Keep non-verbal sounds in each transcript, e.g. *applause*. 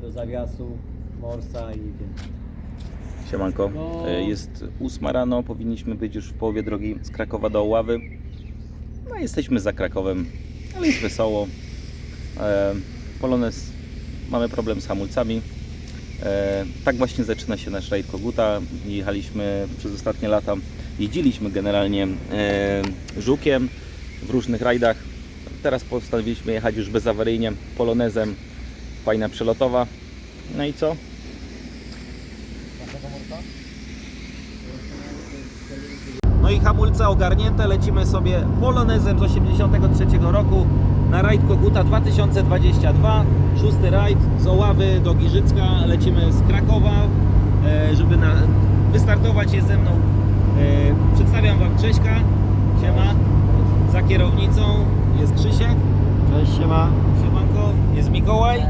Do zawiasu Morsa i jedziemy. Siemanko, No. E, jest 8 rano, powinniśmy być już w połowie drogi z Krakowa do Oławy. No jesteśmy za Krakowem, ale jest wesoło. E, Polonez, mamy problem z hamulcami. E, tak właśnie zaczyna się nasz rajd Koguta. Jechaliśmy przez ostatnie lata, jeździliśmy generalnie e, żukiem w różnych rajdach. Teraz postanowiliśmy jechać już bezawaryjnie, polonezem, fajna przelotowa. No i co? No i hamulce ogarnięte, lecimy sobie Polonezem z 83 roku na rajd Koguta 2022. Szósty rajd z Oławy do Giżycka, lecimy z Krakowa, e, żeby na, wystartować jest ze mną. E, Przedstawiam Wam Krzyśka, siema, za kierownicą jest Krzysiek, Cześć, siema. siemanko, jest Mikołaj,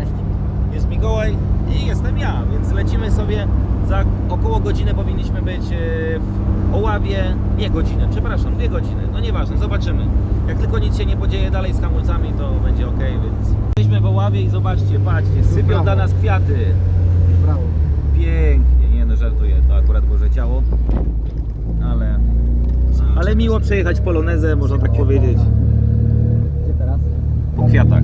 Mikołaj i jestem ja, więc lecimy sobie za około godzinę powinniśmy być e, w Oławie, nie godzinę, przepraszam, dwie godziny, no nieważne, zobaczymy. Jak tylko nic się nie podzieje dalej z hamulcami, to będzie ok, więc jesteśmy w Oławie i zobaczcie, patrzcie, sypią dla nas kwiaty, Brawo. pięknie, nie no żartuję, to akurat Boże ciało, ale, ale miło przejechać polonezę, można tak powiedzieć, Gdzie teraz? po kwiatach.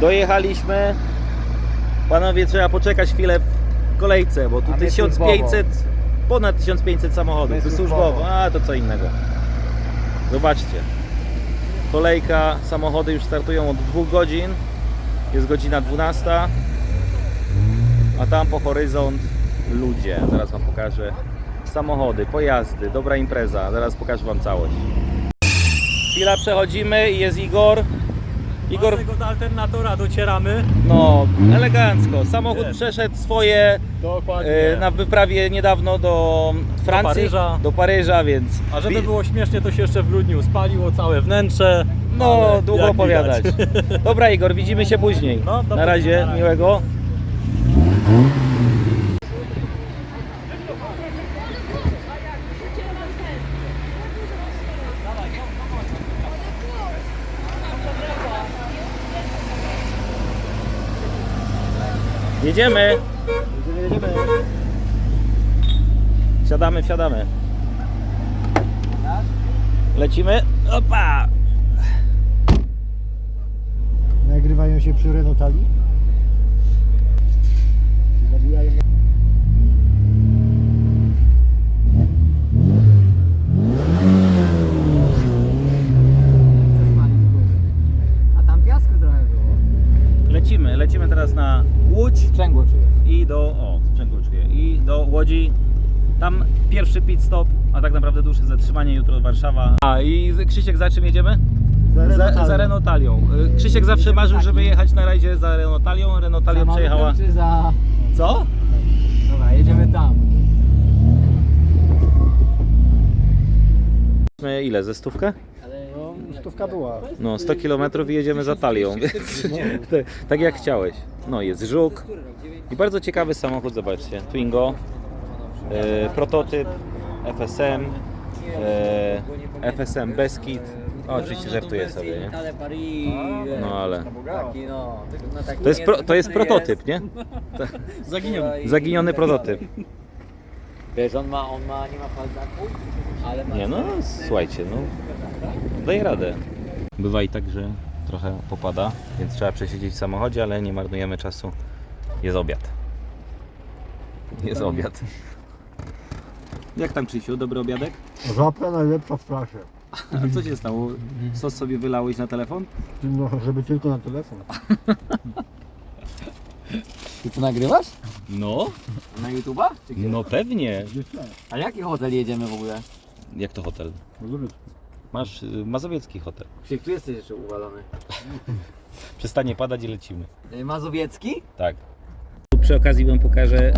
Dojechaliśmy. Panowie, trzeba poczekać chwilę w kolejce, bo tu A my 1500, ponad 1500 samochodów. My To służbowo. służbowo, a to co innego. Zobaczcie. Kolejka, samochody już startują od 2 godzin. Jest godzina 12. A tam po horyzont ludzie. Zaraz Wam pokażę. Samochody, pojazdy, dobra impreza. Zaraz pokażę Wam całość. Chwila przechodzimy i jest Igor. Igor, tego do alternatora docieramy. no elegancko. Samochód Jest. przeszedł swoje Dokładnie. e, na wyprawie niedawno do Francji, Paryża. do Paryża więc A żeby było śmiesznie, to się jeszcze w grudniu spaliło całe wnętrze. no ale długo jak opowiadać. widać. *laughs* Dobra Igor, widzimy się później. No, do na razie, powodzenia. miłego. Jedziemy. Jedziemy. Siadamy, wsiadamy. Lecimy. Opa! Nagrywają się przy Renotali. Zabijają. A tam piasku trochę było. Lecimy, lecimy teraz na Łódź Sprzęgło czuję. i do. O, sprzęgło czuję. I do Łodzi. Tam pierwszy pit stop, a tak naprawdę dłuższe zatrzymanie jutro Warszawa. A i Krzysiek za czym jedziemy? Za, za Renotalią. Y, Krzysiek zawsze marzył, żeby jechać na rajdzie za Renotalią. Renotalią przejechała. Czy za... Co? Dobra, jedziemy tam. My Ile? Ze stówkę? No, stówka była. No, 100 km i jedziemy za talią, więc *laughs* tak, tak jak chciałeś. No, jest żuk i bardzo ciekawy samochód, zobaczcie. Twingo, e, prototyp, FSM, e, FSM Beskid. O, oczywiście żartuję sobie, nie? No ale to jest, pro, to jest prototyp, nie? *laughs* Zaginiony. Zaginiony prototyp. Wiesz, on ma, on ma, nie ma paldaku, ale ma... Nie no, słuchajcie, no daje radę. Bywa i tak, że trochę popada, więc trzeba przesiedzieć w samochodzie, ale nie marnujemy czasu. Jest obiad. Jest obiad. Jak tam Krzysiu, dobry obiadek? Żabka najlepsza w trasie. A co się stało? Sos sobie wylałeś na telefon? No, żeby tylko na telefon. Ty to nagrywasz? No, Na YouTube'a? Czy gdzie? no pewnie. A jaki hotel jedziemy w ogóle? Jak to hotel? Masz y, mazowiecki hotel. Krzyk, tu jesteś jeszcze uwalony. *laughs* Przestanie padać i lecimy. Y, Mazowiecki? Tak. Tu przy okazji wam pokażę,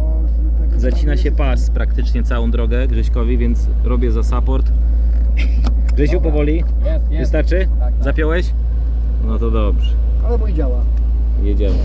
zacina się pas praktycznie całą drogę Grześkowi, więc robię za support. Grzesiu, powoli. Jest, Wystarczy? Tak, tak. Zapiąłeś? No to dobrze. Ale mój działa. Jedziemy.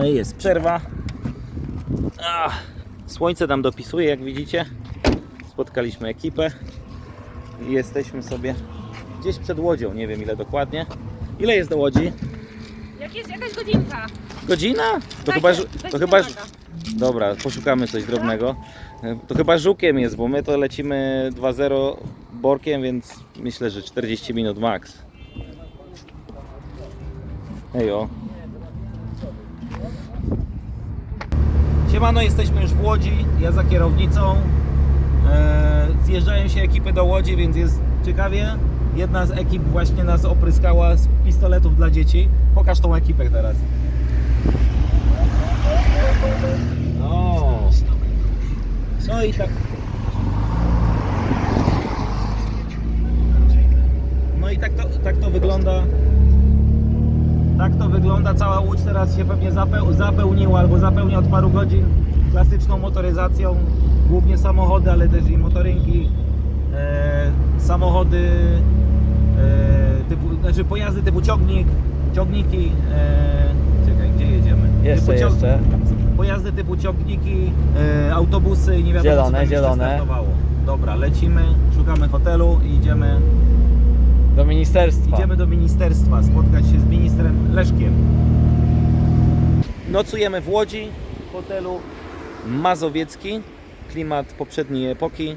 No i jest przerwa. Ach, słońce nam dopisuje, jak widzicie. Spotkaliśmy ekipę i jesteśmy sobie gdzieś przed łodzią, nie wiem ile dokładnie. Ile jest do łodzi? Jak jest jakaś godzinka. Godzina? To Tak chyba, weź to chyba, dobra, poszukamy coś drobnego. To chyba żukiem jest, bo my to lecimy 2-0 borkiem, więc myślę, że 40 minut max. Ejo. Siemano, jesteśmy już w Łodzi, ja za kierownicą. Eee, zjeżdżają się ekipy do Łodzi, więc jest ciekawie. Jedna z ekip właśnie nas opryskała z pistoletów dla dzieci. Pokaż tą ekipę teraz. No. No i tak. No i tak to, tak to wygląda. Tak to wygląda. Cała łódź teraz się pewnie zapeł, zapełniła albo zapełnia od paru godzin klasyczną motoryzacją. Głównie samochody, ale też i motorynki. E, samochody e, typu, znaczy pojazdy typu ciągnik, ciągniki. E, czekaj, gdzie jedziemy? Jeszcze, Typu ciąg- jeszcze. Pojazdy typu ciągniki, e, autobusy nie wiadomo Zielone, co tam zielone. Dobra, lecimy, szukamy hotelu i idziemy, ministerstwa. idziemy do ministerstwa spotkać się z ministrem Leszkiem. Nocujemy w Łodzi, w hotelu Mazowiecki. Klimat poprzedniej epoki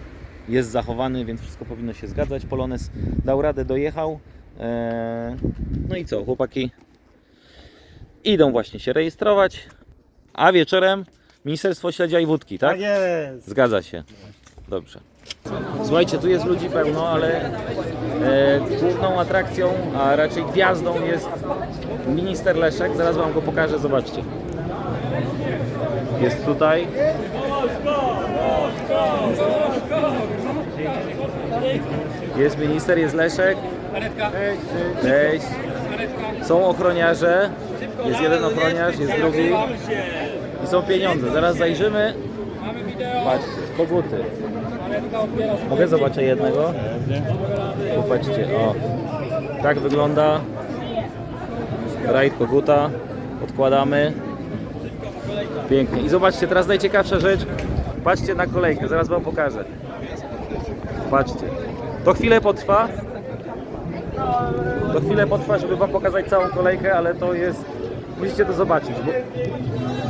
jest zachowany, więc wszystko powinno się zgadzać. Polones dał radę, dojechał. E, No i co, chłopaki idą właśnie się rejestrować, a wieczorem Ministerstwo Śledzia i Wódki, tak? jest. Zgadza się. Dobrze. Słuchajcie, tu jest ludzi pełno, ale e, główną atrakcją, a raczej gwiazdą jest minister Leszek. Zaraz Wam go pokażę, zobaczcie. Jest tutaj. Jest minister, jest Leszek. Cześć. Są ochroniarze. Jest jeden ochroniarz, jest drugi. I są pieniądze. Zaraz zajrzymy. Patrzcie, koguty. Mogę zobaczyć jednego? Popatrzcie, o. Tak wygląda rajd koguta. Odkładamy. Pięknie. I zobaczcie, teraz najciekawsza rzecz. Patrzcie na kolejkę, zaraz wam pokażę. Patrzcie. To chwilę potrwa. To chwilę potrwa, żeby wam pokazać całą kolejkę, ale to jest... Musicie to zobaczyć. Bo...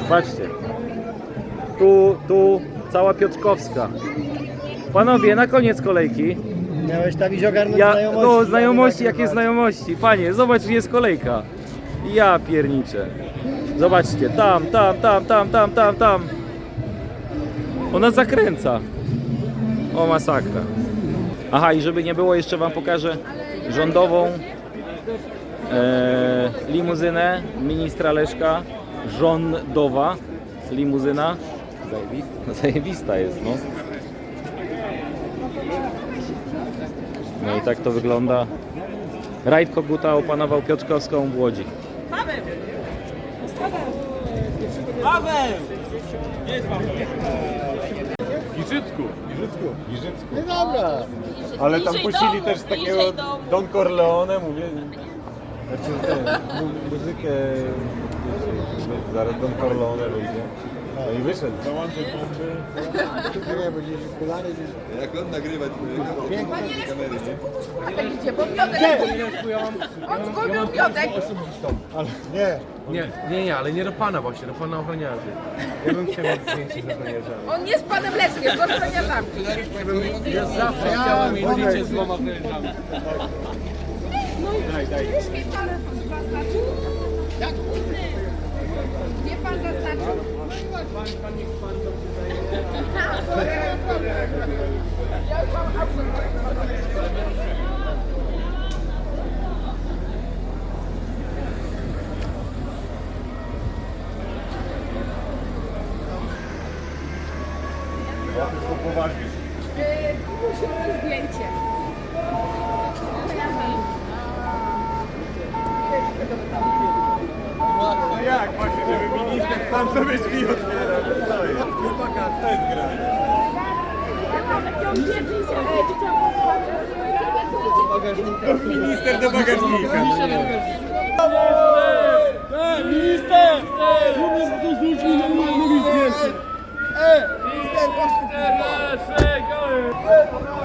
Patrzcie. Tu, tu, cała Piotrkowska. Panowie, na koniec kolejki. Miałeś tam iść ogarnąć Ja, znajomości. no, znajomości, tak jakie znajomości. Panie, zobacz, jest kolejka. Ja pierniczę. Zobaczcie, tam, tam, tam, tam, tam, tam, tam. Ona zakręca. O, masakra. Aha, i żeby nie było, jeszcze Wam pokażę rządową e, limuzynę ministra Leszka. Rządowa limuzyna. Zajebista *laughs* jest, no. No i tak to wygląda. Rajd Koguta opanował Piotrkowską w Łodzi. No dobra. Ale tam Bliżej puścili domu, też takiego bliżej domu. Don Corleone, mówię. Znaczy mu- muzykę. Zaraz Don Corleone wyjdzie. No i wyszedł. Dołączył Nie, będzie kulary gdzieś. Jak on nagrywać piękne kamery, nie? Idzie, bo Piotrek... On zgubił Piotrek. Ale nie. Nie, nie, nie, ale nie do pana właśnie, do pana ochroniarzy. Ja bym chciał mieć zdjęcie z ochroniarzami. On nie z panem Leszkiem, z ochroniarzami. Ja zawsze chciałem mieć zdjęcie z dwoma ochroniarzami. Wie pan zaznaczył? Nie pan zaznaczył? *laughs* Ja już mam Sam sobie drzwi otwieram. To to jest gra. Minister do bagażnika. Minister! Tu mnie tu zrzucili normalnymi zdjęciami. Minister! Minister! Minister!